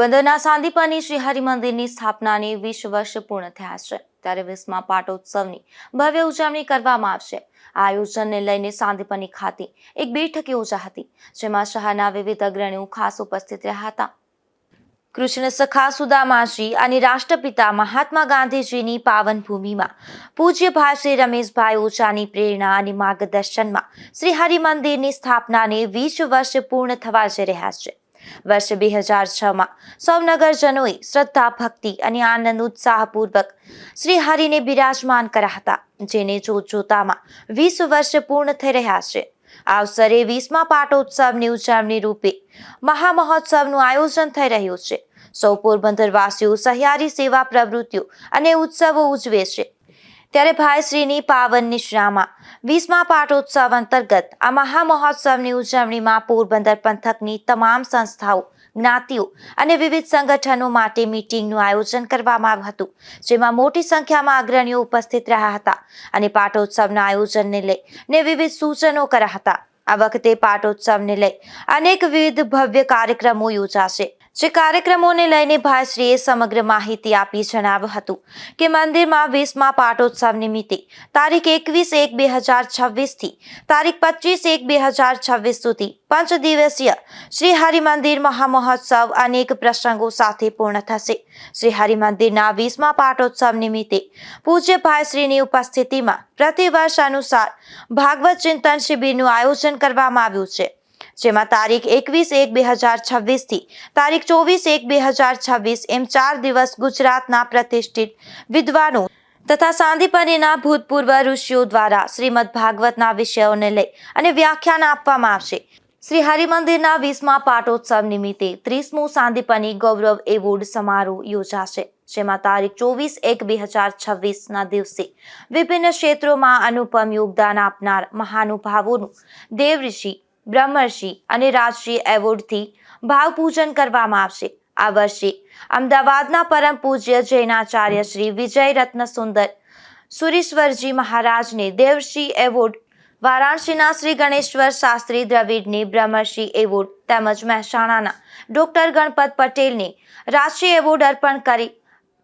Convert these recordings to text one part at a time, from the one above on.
પોરબંદરના સાંદીપાની શ્રી હરિ મંદિરની સ્થાપનાને વીસ વર્ષ પૂર્ણ થયા છે. ત્યારે વીસમા પાટોત્સવની ભવ્ય ઉજવણી કરવામાં આવશે. આ આયોજનને લઈને સાંદીપની ખાતે એક બેઠક યોજા હતી, જેમાં શહેરના વિવિધ અગ્રણીઓ ખાસ ઉપસ્થિત રહ્યા હતા. કૃષ્ણ સખા સુદામાજી અને રાષ્ટ્રપિતા મહાત્મા ગાંધીજીની પાવન ભૂમિમાં પૂજ્ય ભાઈ રમેશભાઈ ઓઝાની પ્રેરણા અને માર્ગદર્શનમાં શ્રી હરિ મંદિરની સ્થાપનાને વીસ વર્ષ પૂર્ણ થવા જઈ રહ્યા છે. વર્ષ બે હજાર છમાં સૌનગરજનોએ શ્રદ્ધા, ભક્તિ અને આનંદ ઉત્સાહપૂર્વક શ્રી હરિને બિરાજમાન કર્યા હતા, જેને જોત જોતામાં વીસ વર્ષ પૂર્ણ થઈ રહ્યા છે. આ અવસરે વીસમા પાટોત્સવની ઉજવણી રૂપે મહામહોત્સવનું આયોજન થઈ રહ્યું છે. સૌ પોરબંદરવાસીઓ સહિયારી સેવા પ્રવૃત્તિઓ અને ઉત્સવો ઉજવે છે. ત્યારે ભાઈશ્રીની પાવન નિશ્રામાં વીસમા પાટોત્સવ અંતર્ગત આ મહામહોત્સવની ઉજવણીમાં પોરબંદર પંથકની તમામ સંસ્થાઓ, જ્ઞાતિઓ અને વિવિધ સંગઠનો માટે મીટિંગનું આયોજન કરવામાં આવ્યું હતું, જેમાં મોટી સંખ્યામાં અગ્રણીઓ ઉપસ્થિત રહ્યા હતા અને પાટોત્સવના આયોજનને લઈ ને વિવિધ સૂચનો કર્યા હતા. આ વખતે પાટોત્સવને લઈ અનેક વિવિધ ભવ્ય કાર્યક્રમો યોજાશે. જે કાર્યક્રમોને લઈને ભાઈશ્રીએ સમગ્ર માહિતી આપી જણાવ્યું હતું કે મંદિરમાં વીસમા પાટોત્સવ નિમિત્તે તારીખ એકવીસ એક બે હજાર છવ્વીસથી તારીખ પચીસ એક બે હજાર છવ્વીસ સુધી પાંચ દિવસીય શ્રી હરિ મંદિર મહામહોત્સવ અનેક પ્રસંગો સાથે પૂર્ણ થશે. શ્રી હરિ મંદિરના વીસમા પાટોત્સવ નિમિત્તે પૂજ્ય ભાઈશ્રીની ઉપસ્થિતિમાં પ્રતિવર્ષ અનુસાર ભાગવત ચિંતન શિબિરનું આયોજન કરવામાં આવ્યું છે. જેમાં તારીખ એકવીસ એક બે હજાર છવ્વીસથી તારીખ ચોવીસ એક બે હજાર છવ્વીસ એમ ચાર દિવસ ગુજરાતના પ્રતિષ્ઠિત વિદ્વાનો તથા સાંદીપનીના ભૂતપૂર્વ ઋષિઓ દ્વારા શ્રીમદ ભાગવતના વિષયોને લઈ અને વ્યાખ્યાન આપવામાં આવશે. શ્રી હરિમંદિરના વીસમા પાટોત્સવ નિમિત્તે ત્રીસમું સાંદીપની ગૌરવ એવોર્ડ સમારોહ યોજાશે, જેમાં તારીખ ચોવીસ એક બે હજાર છવ્વીસના દિવસે વિભિન્ન ક્ષેત્રોમાં અનુપમ યોગદાન આપનાર મહાનુભાવોનું દેવઋષિ બ્રહ્મર્ષિ અને રાષ્ટ્રીય એવોર્ડથી ભાવપૂજન કરવામાં આવશે. આ વર્ષે અમદાવાદના પરમ પૂજ્ય જૈનાચાર્ય શ્રી વિજય રત્ન સુંદર સુરીશ્વરજી મહારાજને દેવશ્રી એવોર્ડ, વારાણસીના શ્રી ગણેશ્વર શાસ્ત્રી દ્રવિડને બ્રહ્મર્ષિ એવોર્ડ તેમજ મહેસાણાના ડોક્ટર ગણપત પટેલને રાષ્ટ્રીય એવોર્ડ અર્પણ કરી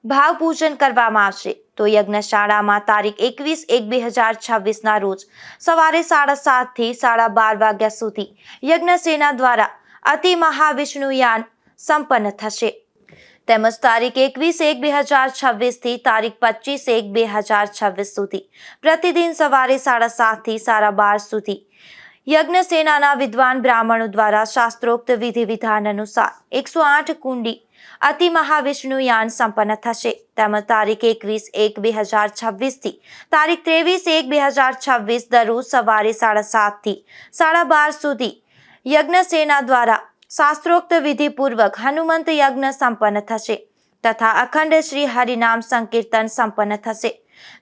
ભાવપૂજન કરવામાં આવશે. તો યજ્ઞશાળામાં તારીખ એકવીસ એક બે હજાર છવ્વીસના રોજ સવારે સાડા સાતથી સાડા બાર વાગ્યા સુધી યજ્ઞસેના દ્વારા અતિ મહાવિષ્ણુયાન સંપન્ન થશે. તેમજ તારીખ એકવીસ એક બે હજાર છવ્વીસથી તારીખ પચીસ એક બે હજાર છવ્વીસ સુધી પ્રતિદિન સવારે સાડા સાતથી સાડા બાર સુધી યજ્ઞ સેનાના વિદ્વાન બ્રાહ્મણો દ્વારા શાસ્ત્રોક્ત વિધિ વિધાન અનુસાર એકસો આઠ કુંડી અતિ મહાવિષ્ણુ યાન સંપન્ન થશે. તેમજ તારીખ એકવીસ એક બે હજાર છવ્વીસથી તારીખ ત્રેવીસ એક બે હજાર છવ્વીસ દરરોજ સવારે સાડા સાતથી સાડા બાર સુધી યજ્ઞ સેના દ્વારા શાસ્ત્રોક્ત વિધિપૂર્વક હનુમંત યજ્ઞ સંપન્ન થશે તથા અખંડ શ્રી હરિનામ સંકીર્તન સંપન્ન થશે.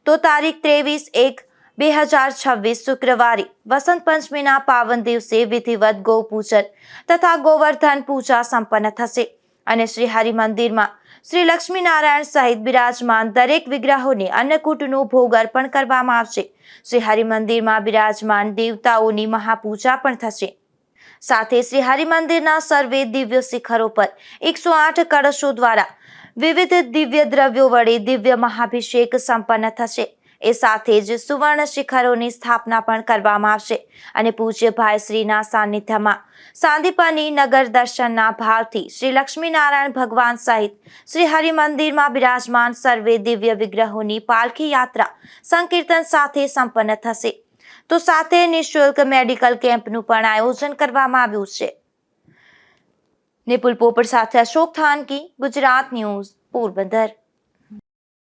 તો તારીખ ત્રેવીસ એક બે હજાર છવ્વીસ શુક્રવારે વસંત પંચમીના પાવન દિવસે વિધિવત ગૌપૂજન તથા ગોવર્ધન પૂજા સંપન્ન થશે અને શ્રી હરિ મંદિરમાં શ્રી લક્ષ્મીનારાયણ સહિત બિરાજમાન દરેક વિગ્રહોને અન્નકૂટનું ભોગ અર્પણ કરવામાં આવશે. શ્રી હરિ મંદિરમાં બિરાજમાન દેવતાઓની મહાપૂજા પણ થશે. સાથે શ્રી હરિમંદિરના સર્વે દિવ્ય શિખરો પર એકસો આઠ કળશો દ્વારા વિવિધ દિવ્ય દ્રવ્યો વડે દિવ્ય મહાભિષેક સંપન્ન થશે. એ સાથે જ સુવર્ણ શિખરોની સ્થાપના પણ કરવામાં આવશે અને પૂજ્ય ભાઈ શ્રીના સાનિધ્યમાં સાંદીપની નગર દર્શનના ભાવથી શ્રી લક્ષ્મીનારાયણ ભગવાન સહિત શ્રી હરિમંદિરમાં બિરાજમાન સર્વે દિવ્ય વિગ્રહોની પાલખી યાત્રા સંકીર્તન સાથે સંપન્ન થશે. તો સાથે નિઃશુલ્ક મેડિકલ કેમ્પનું પણ આયોજન કરવામાં આવ્યું છે. નિપુલ પોપટ સાથે અશોક થાનકી, ગુજરાત ન્યૂઝ, પોરબંદર.